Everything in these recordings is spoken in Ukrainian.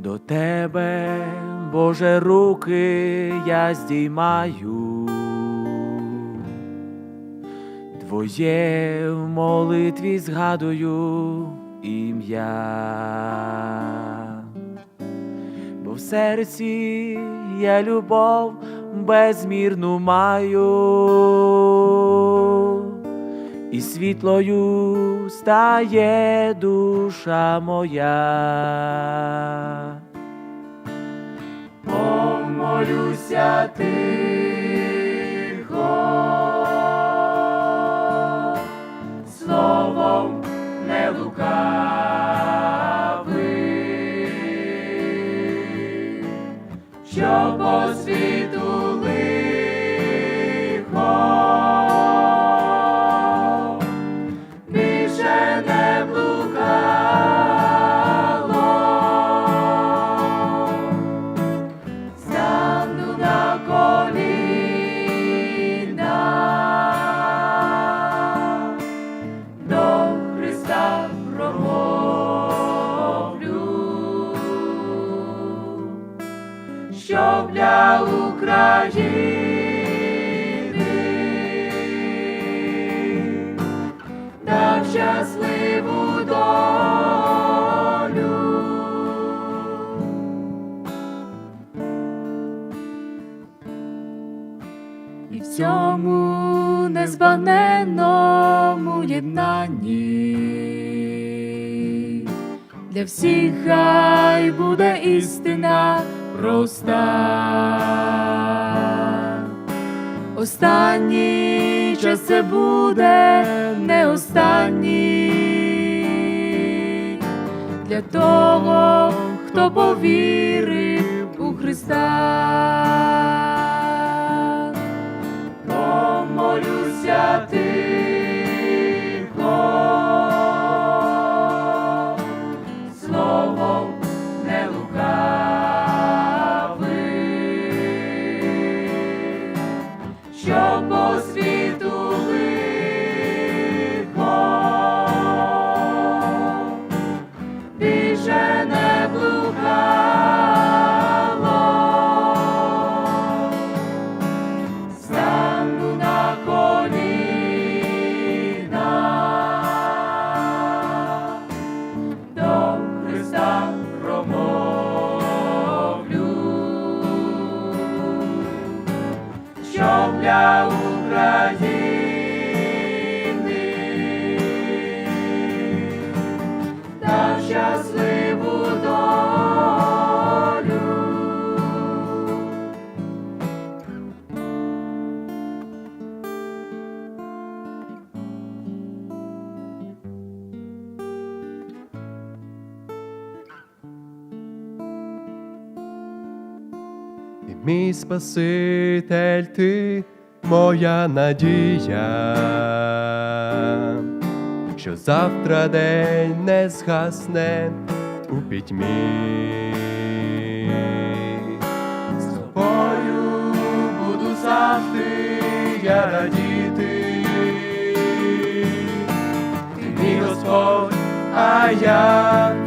До тебе, Боже, руки я здіймаю, Твоє в молитві згадую ім'я, бо в серці я любов безмірну маю, і світлою стає душа моя. Помолюся тихо, України дав. І в цьому незбагненному єднанні для всіх хай буде істина проста. Останній час це буде не останній для того, хто повірив у Христа. Мій Спаситель, ти моя надія, що завтра день не згасне у пітьмі. З тобою буду завжди я радіти. Ти мій Господь, а я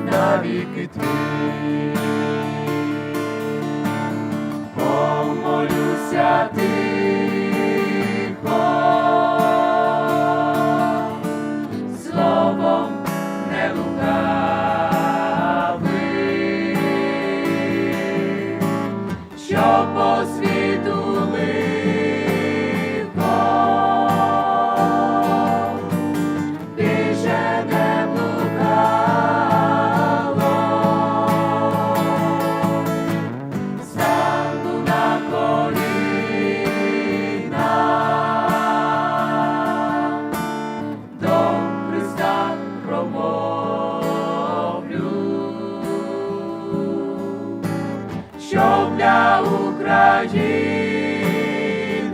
України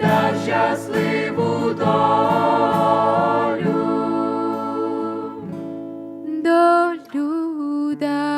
дав щасливу долю. Долю дав.